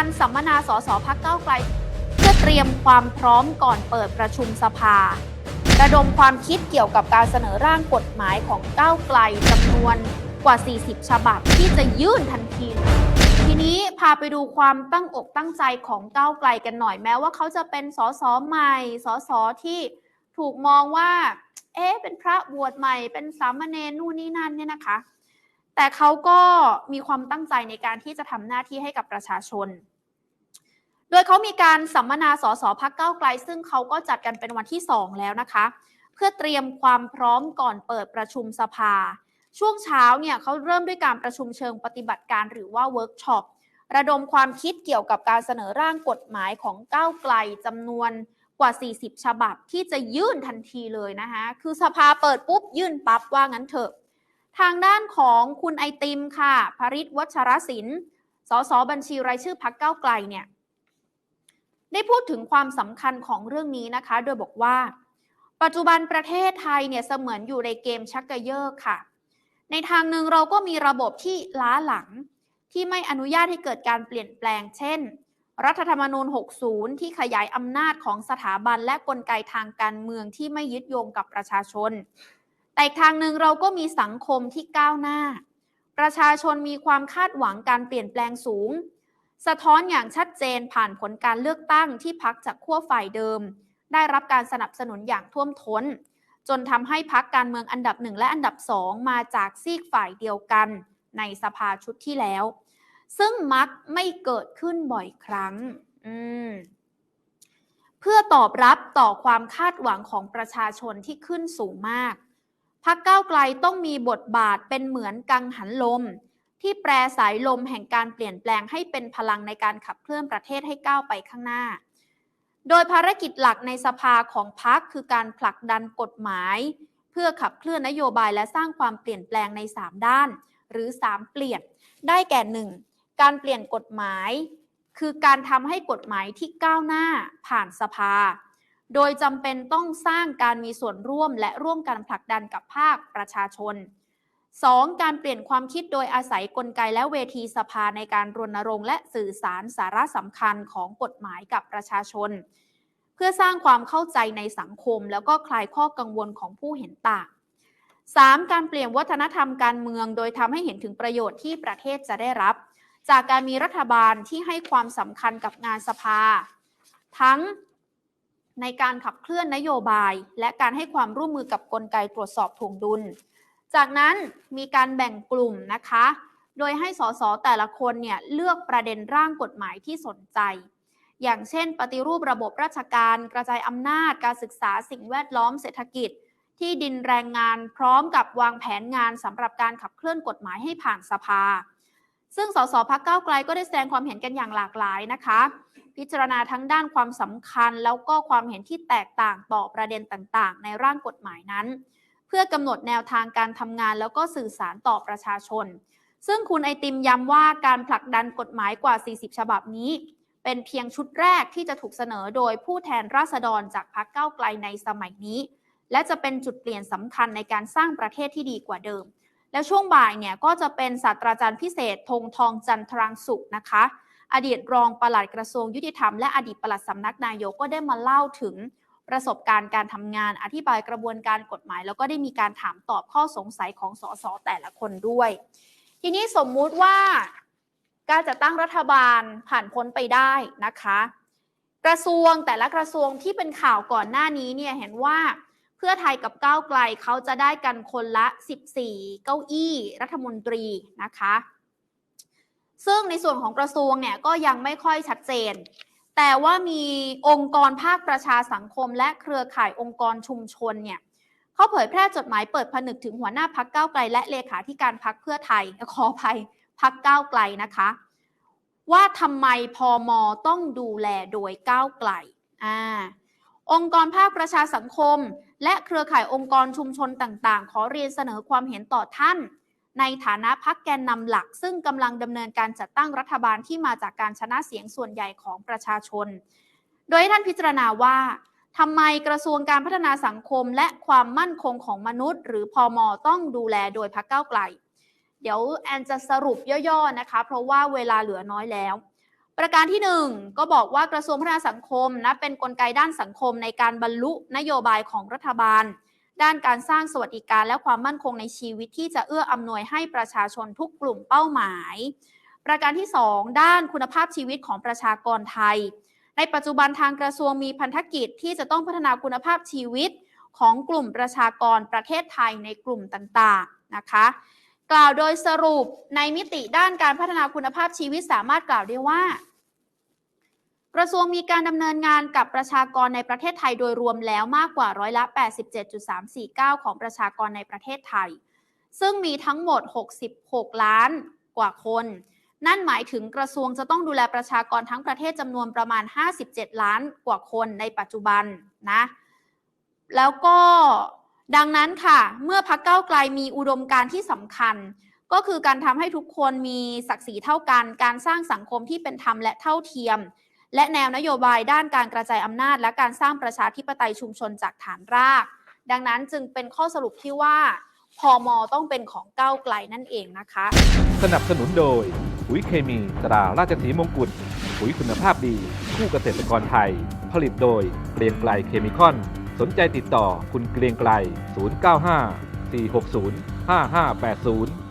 การสัมมนาสสพักเก้าไกล เพื่อเตรียมความพร้อมก่อนเปิดประชุมสภา ระดมความคิดเกี่ยวกับการเสนอร่างกฎหมายของก้าวไกลจำนวนกว่า 40 ฉบับที่จะยื่นทันที ทีนี้พาไปดูความตั้งอกตั้งใจของก้าวไกลกันหน่อยแม้ว่าเขาจะเป็นสสใหม่สสที่ถูกมองว่า เอ๊ะเป็นพระบวชใหม่ เป็นสามเณรนู่นนี่นั่นเนี่ยนะคะ แต่เขาก็มีความตั้งใจในการที่จะทำหน้าที่ให้กับประชาชน โดยเขามีการสัมมนาสสพักเก้าไกล ซึ่งเขาก็จัดกันเป็นวันที่ 2 แล้วนะคะ เพื่อเตรียมความพร้อมก่อนเปิดประชุมสภา ช่วงเช้าเนี่ยเขาเริ่มด้วยการประชุมเชิงปฏิบัติการหรือว่าเวิร์กช็อประดมความคิดเกี่ยวกับการเสนอร่างกฎหมายของก้าวไกลจำนวนกว่า 40 ฉบับที่จะยื่นทันทีเลยนะคะ คือสภาเปิดปุ๊บยื่นปั๊บว่างั้นเถอะ ทางด้านของคุณไอติมค่ะภริศวัชรศิลป์สสบัญชีรายชื่อพักเก้าไกลเนี่ยได้พูดถึงความสำคัญของเรื่องนี้นะคะ โดยบอกว่า ปัจจุบันประเทศไทยเนี่ยเสมือนอยู่ในเกมชักกระเยอะค่ะ ในทางหนึ่งเราก็มีระบบที่ล้าหลังที่ไม่อนุญาตให้เกิดการเปลี่ยนแปลง เช่น รัฐธรรมนูญ 60 ที่ขยายอำนาจของสถาบันและกลไกทางการเมืองที่ไม่ยึดโยงกับประชาชน แต่อีกทางหนึ่งเราก็มีสังคมที่ก้าวหน้า ประชาชนมีความคาดหวังการเปลี่ยนแปลงสูง สะท้อนอย่างชัดเจนผ่านผลการเลือกตั้งที่พักจากขั้วฝ่ายเดิม ได้รับการสนับสนุนอย่างท่วมท้น จนทำให้พักการเมืองอันดับหนึ่งและอันดับสองมาจากซีกฝ่ายเดียวกัน ในสภาชุดที่แล้ว ซึ่งมักไม่เกิดขึ้นบ่อยครั้งเพื่อตอบรับต่อความคาดหวังของประชาชนที่ขึ้นสูงมาก พักก้าวไกลต้องมีบทบาทเป็นเหมือนกังหันลม ที่แปรสายลมแห่งการเปลี่ยนแปลงให้เป็นพลังในการขับเคลื่อนประเทศให้ก้าวไปข้างหน้า โดยภารกิจหลักในสภาของพักคือการผลักดันกฎหมาย เพื่อขับเคลื่อนนโยบายและสร้างความเปลี่ยนแปลงใน 3 ด้าน หรือ 3 เปลี่ยน ได้แก่ 1. การเปลี่ยนกฎหมาย คือการทำให้กฎหมายที่ก้าวหน้าผ่านสภา โดยจำเป็นต้องสร้างการมีส่วนร่วมและร่วมกันผลักดันกับภาคประชาชน 2. การเปลี่ยนความคิดโดยอาศัยกลไกและเวทีสภาในการรณรงค์และสื่อสารสาระสำคัญของกฎหมายกับประชาชน เพื่อสร้างความเข้าใจในสังคม แล้วก็คลายข้อกังวลของผู้เห็นต่าง 3. การเปลี่ยนวัฒนธรรมการเมือง โดยทำให้เห็นถึงประโยชน์ที่ประเทศจะได้รับ จากการมีรัฐบาลที่ให้ความสำคัญกับงานสภา ทั้ง ในการขับเคลื่อนนโยบาย และการให้ความร่วมมือกับกลไกตรวจสอบถ่วงดุล จากนั้นมีการแบ่งกลุ่มนะคะ โดยให้สสแต่ละคนเนี่ยเลือกประเด็นร่างกฎหมายที่สนใจ อย่างเช่น ปฏิรูประบบราชการ กระจายอำนาจ การศึกษาสิ่งแวดล้อมเศรษฐกิจ ที่ดินแรงงานพร้อมกับวางแผนงานสำหรับการขับเคลื่อนกฎหมายให้ผ่านสภาซึ่งสสพักเก้าไกลก็ได้แสดงความเห็นกันอย่างหลากหลายนะคะ พิจารณาทั้งด้านความสำคัญ แล้วก็ความเห็นที่แตกต่างต่อประเด็นต่างๆ ในร่างกฎหมายนั้น เพื่อกำหนดแนวทางการทำงานแล้วก็สื่อสารต่อประชาชน ซึ่งคุณไอติมย้ำว่าการผลักดันกฎหมายกว่า 40 ฉบับนี้ เป็นเพียงชุดแรกที่จะถูกเสนอโดยผู้แทนราษฎรจากพรรคก้าวไกลในสมัยนี้ และจะเป็นจุดเปลี่ยนสำคัญในการสร้างประเทศที่ดีกว่าเดิม แล้วช่วงบ่ายเนี่ยก็จะเป็นศาสตราจารย์พิเศษธงทองจันทรังสุขนะคะ อดีตรองปลัดกระทรวงยุติธรรมและอดีตปลัดสำนักนายกก็ได้มาเล่าถึงประสบการณ์การทำงาน อธิบายกระบวนการกฎหมาย แล้วก็ได้มีการถามตอบข้อสงสัยของสสแต่ละคนด้วย ทีนี้สมมุติว่าการจัดตั้งรัฐบาลผ่านพ้นไปได้นะคะ กระทรวงแต่ละกระทรวงที่เป็นข่าวก่อนหน้านี้เนี่ยเห็นว่าเพื่อไทยกับก้าวไกลเขาจะได้กันคนละ 14 เก้าอี้รัฐมนตรีนะคะ ซึ่งในส่วนของกระทรวงเนี่ยก็ยังไม่ค่อยชัดเจน แต่ว่ามีองค์กรภาคประชาสังคม และเครือข่ายองค์กรชุมชนเนี่ยเขาเผยแพร่จดหมายเปิดผนึกถึงหัวหน้าพักเก้าไกล และเลขาธิการพักเพื่อไทยขออภัยพักเก้าไกลนะคะ ว่าทำไมพอมอต้องดูแลโดยก้าวไกลอ่าองค์กรภาคประชาสังคม และเครือข่ายองค์กรชุมชนต่างๆ ขอเรียนเสนอความเห็นต่อท่าน ในฐานะพักแกนนำหลัก ซึ่งกำลังดำเนินการจัดตั้งรัฐบาลที่มาจากการชนะเสียงส่วนใหญ่ของประชาชน โดยท่านพิจารณาว่าทำไมกระทรวงการพัฒนาสังคมและความมั่นคงของมนุษย์ หรือพอมอต้องดูแลโดยพักเก้าไกล เดี๋ยวแอนจะสรุปย่อๆนะคะ เพราะว่าเวลาเหลือน้อยแล้ว ประการที่หนึ่งก็บอกว่ากระทรวงพัฒนาสังคมนะเป็นนกลไกด้านสังคมในการบรรลุนโยบายของรัฐบาล ด้านการสร้างสวัสดิการและความมั่นคงในชีวิตที่จะเอื้ออำนวยให้ประชาชนทุกกลุ่มเป้าหมาย ประการที่ 2 ด้านคุณภาพชีวิตของประชากรไทย ในปัจจุบันทางกระทรวงมีพันธกิจที่จะต้องพัฒนาคุณภาพชีวิตของกลุ่มประชากรประเทศไทยในกลุ่มต่างๆนะคะกล่าวโดยสรุปในมิติด้านการพัฒนาคุณภาพชีวิตสามารถกล่าวได้ว่า ระทรวงมีการดำเนินงานกับประชากรในประเทศไทยโดยรวมแล้วมากกว่าร้อยละ 87.349 ของประชากรในประเทศไทย ซึ่งมีทั้งหมด 66 ล้านกว่าคน นั่นหมายถึงกระทรวงจะต้องดูแลประชากรทั้งประเทศจำนวนประมาณ 57 ล้านกว่าคนในปัจจุบันนะ แล้วก็ดังนั้นค่ะ เมื่อพักเก้าไกลมีอุดมการที่สำคัญ ก็คือการทำให้ทุกคนมีศักดิ์ศรีเท่ากัน การสร้างสังคมที่เป็นธรรมและเท่าเทียม และแนวนโยบายด้านการกระจายอำนาจ และการสร้างประชาธิปไตยชุมชนจากฐานราก ดังนั้นจึงเป็นข้อสรุปที่ว่าพอมต้องเป็นของก้าวไกลนั่นเองนะคะ สนับสนุนโดยปุ๋ยเคมีตราราชสีมงกุฎปุ๋ยคุณภาพดี คู่เกษตรกรไทย ผลิตโดยเกรียงไกลเคมีคอน สนใจติดต่อคุณเกรียงไกล 095 460 5580